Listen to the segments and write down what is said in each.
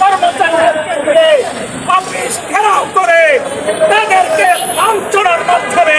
কর্মচারীদেরকে office ঘেরাও করে তাদেরকে লাঞ্ছনার মাধ্যমে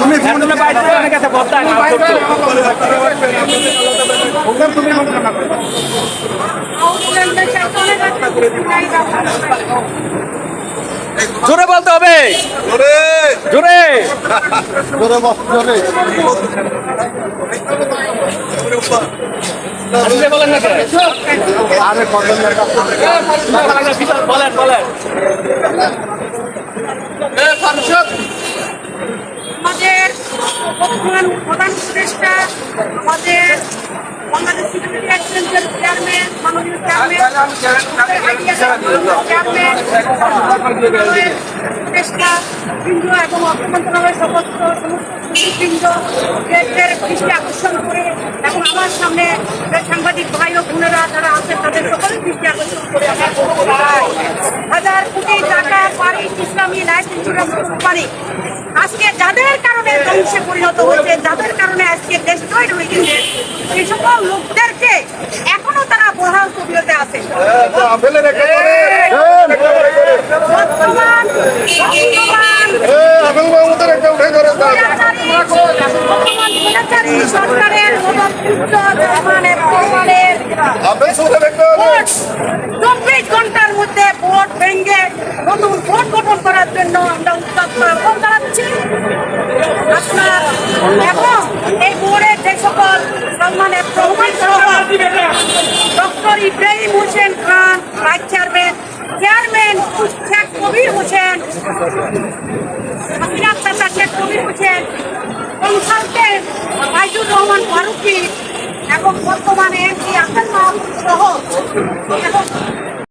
তুমি ফোন বাইরে অনেক আছে বর্তা জোরে বলতে হবে। জোরে। জোরে। বলেন না বলেন বলেন আমাদের বর্তমান প্রধান উপদেষ্টা আমাদের বাংলাদেশ চেয়ারম্যান মাননীয় চেয়ারম্যান চেয়ারম্যান মন্ত্রণালয়ের উপদেষ্টা বৃন্দ এবং অর্থ মন্ত্রণালয়ের সমস্ত সমস্ত বৃন্দ দৃষ্টি আকর্ষণ করে এবং আমার সামনে সাংবাদিক ভাই ও বোনেরা যারা আছেন তাদের সকলের দৃষ্টি আকর্ষণ করে হাজার কোটি টাকা বাড়ি ইসলামী লাইফ ইন্স্যুরেন্স কোম্পানি। আজকে যাদের কারণে ধ্বংসে পরিণত হয়েছে যাদের কারণে আজকে দেশ তৈরি হয়ে গেছে সেই সকল লোকদেরকে এখনও তারা বহাল তবিয়তে আছে বর্তমান বর্তমান বর্তমান স্বৈরাচারী চব্বিশ ঘণ্টার মধ্যে ভোট ভেঙে নতুন ভোট গঠন করার জন্য আমরা উত্তপ্ত আহ্বান জানাচ্ছি আপনার এবং এই বোর্ডের যে সকল সম্মানের প্রমাণ ডক্টর কবির হোসেন। ডাক্তার শেখ কবির হোসেন। কনসালটেন্ট আইজুর রহমান ফারুকি এখন বর্তমানে এমপি আসাদ মাহমুদ সহ